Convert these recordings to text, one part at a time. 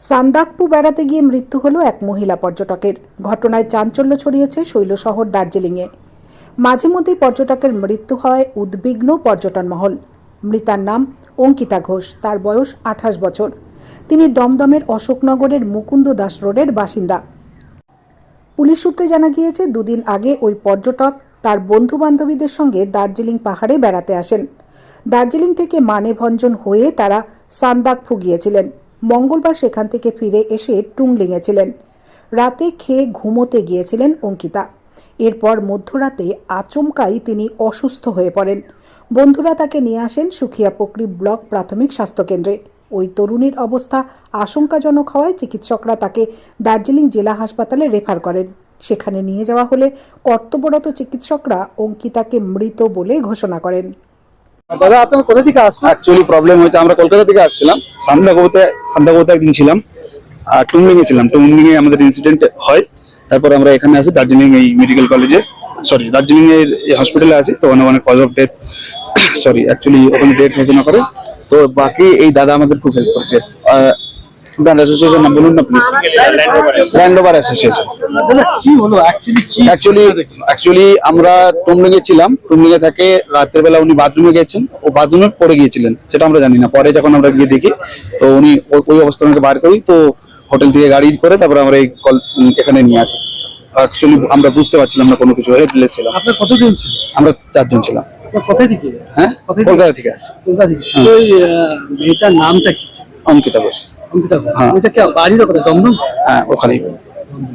সান্দাকপু বেড়াতে গিয়ে মৃত্যু হলো এক মহিলা পর্যটকের। ঘটনায় চাঞ্চল্য ছড়িয়েছে শৈলশহর দার্জিলিংয়ে। মাঝে মধ্যেই পর্যটকের মৃত্যু হয় উদ্বিগ্ন পর্যটন মহল। মৃতার নাম অঙ্কিতা ঘোষ, তার বয়স আঠাশ বছর। তিনি দমদমের অশোকনগরের মুকুন্দ দাস রোডের বাসিন্দা। পুলিশ সূত্রে জানা গিয়েছে, দুদিন আগে ওই পর্যটক তার বন্ধু বান্ধবীদের সঙ্গে দার্জিলিং পাহাড়ে বেড়াতে আসেন। দার্জিলিং থেকে মানেভঞ্জন হয়ে তারা সান্দাকফু গিয়েছিলেন। মঙ্গলবার সেখান থেকে ফিরে এসে টুংলিংয়ে ছিলেন রাতে খেয়ে ঘুমোতে গিয়েছিলেন অঙ্কিতা। এরপর মধ্যরাতে আচমকাই তিনি অসুস্থ হয়ে পড়েন। বন্ধুরা তাকে নিয়ে আসেন সুখিয়াপকরি ব্লক প্রাথমিক স্বাস্থ্যকেন্দ্রে। ওই তরুণীর অবস্থা আশঙ্কাজনক হওয়ায় চিকিৎসকরা তাকে দার্জিলিং জেলা হাসপাতালে রেফার করেন। সেখানে নিয়ে যাওয়া হলে কর্তব্যরত চিকিৎসকরা অঙ্কিতাকে মৃত বলে ঘোষণা করেন। দাদা, আপনার কোথা থেকে আসছেন? অ্যাকচুয়ালি প্রবলেম হয়েছে, আমরা কলকাতা থেকে আসছিলাম। সান্দাগোতে সান্দাগোতে একদিন ছিলাম। আর টুমলিং এ ছিলাম। টুমলিং এ আমাদের ইনসিডেন্ট হয়। তারপর আমরা এখানে আসি, দার্জিলিং এই মেডিকেল কলেজে সরি দার্জিলিং এর হসপিটালে আছি তো ওখানে অনেক cause of death sorry actually ওখানে ডেট ঘোষণা করে। তো বাকি এই দাদা আমাদের খুব হেল্প করছে। ব্র্যান্ড অ্যাসোসিয়েশন নাম বলুন না please land over association actually actually আমরা টুমলিং এ ছিলাম। টুমলিং এ থেকে রাতের বেলা উনি বাথরুমে গেছেন ও বাথরুমে পড়ে গিয়েছিলেন সেটা আমরা জানি না। পরে যখন আমরা গিয়ে দেখি তো উনি ওই অবস্থা ওনাকে বার করি তো হোটেল থেকে গাড়ি করে তারপরে আমরা এই কল এখানে নিয়ে আসি। অ্যাকচুয়ালি আমরা বুঝতে পারছিলাম না কোনো কিছু হেডলেস ছিলাম। আপনার কতজন ছিল আমরা চারজন ছিলাম। কোথায় থেকে? হ্যাঁ? কলকাতা থেকে আসছি। কোথা থেকে। তো ওই মেয়েটার নামটা কি? অঙ্কিতা ঘোষ। হ্যাঁ। বাড়ির ওখানে হ্যাঁ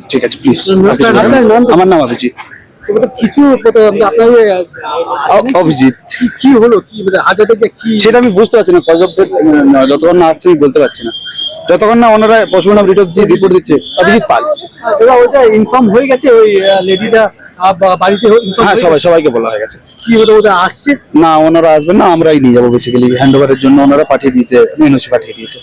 ঠিক আছে প্লিজ আমার নাম অভিজিৎ। কিছু অভিজিৎ। কি- হলো? সেটা আমি বুঝতে পারছি না যতক্ষণ না আসছে আমি বলতে পারছি না। যতক্ষণ না ওনারা পশুমানব রিপোর্ট রিপোর্ট দিচ্ছে অভিজিৎ পাল। ওইটা ইনফর্ম হয়ে গেছে ওই লেডিটা বাড়িতে হ্যাঁ সবাই সবাইকে বলা হয়ে গেছে। কি হলো ওটা আসছে? না, ওনারা আসবেন না, আমরাই নিয়ে যাব বেসিক্যালি হ্যান্ড ওভারের জন্য ওনারা পাঠিয়ে দিয়েছে এনওসি পাঠিয়ে দিয়েছে।